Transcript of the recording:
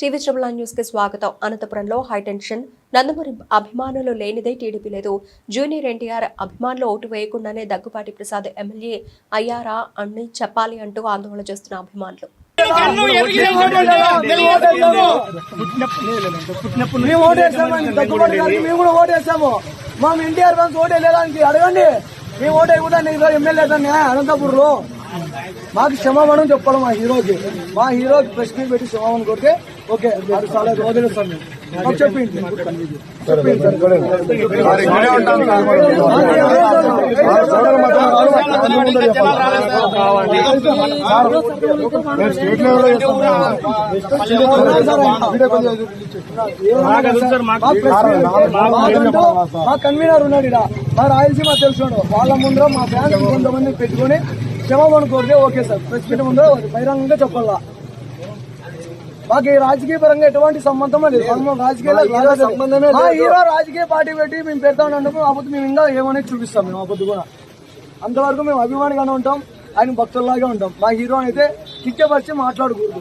TV triple న్యూస్కి స్వాగతం. అనంతపురంలో హైటెన్షన్ నందమూరి అభిమానులు లేనిదే టీడీపీ లేదు. జూనియర్ ఎన్టీఆర్ అభిమానులు ఓటు వేయకుండానే దగ్గుపాటి ప్రసాద్ ఎమ్మెల్యే అయ్యారా అని చెప్పాలి అంటూ ఆందోళన చేస్తున్న అభిమానులు. మేము మేము కూడా ఎన్టీఆర్ ఫ్యాన్స్ ఓటే లేదానికి అడగండి. మేము ఓటే కూడా నేను ఎమ్మెల్యే దాన్ని అనంతపూర్లో మాకు క్షమాపణం చెప్పాలి మా హీరోకి. మా హీరోకి ప్రశ్న పెట్టి క్షమాపణ కొడితే ఓకే అది చాలా చెప్పింది. సార్. మా కన్వీనర్ ఉన్నాడు ఇక్కడ మా రాయలసీమ తెలుసున్నాడు. వాళ్ళ ముందర మా ఫ్యాన్స్ కొంతమంది పెట్టుకొని క్షమాపణ కోరితే ఓకే సార్. ప్రెస్ మీట్ ముందర బహిరంగంగా చెప్పాలా? మాకు ఈ రాజకీయ పరంగా ఎటువంటి సంబంధం లేదు. రాజకీయ సంబంధమే హీరో రాజకీయ పార్టీ పెట్టి మేము పెడతామన్నందుకు అప్పుడు మేము ఇంకా ఏమనేది చూపిస్తాం మేము అప్పుడు కూడా. అంతవరకు మేము అభిమానిగానే ఉంటాం. ఆయన భక్తుల్లాగే ఉంటాం. మా హీరో అయితే కిక్కెపరిచి మాట్లాడకూడదు.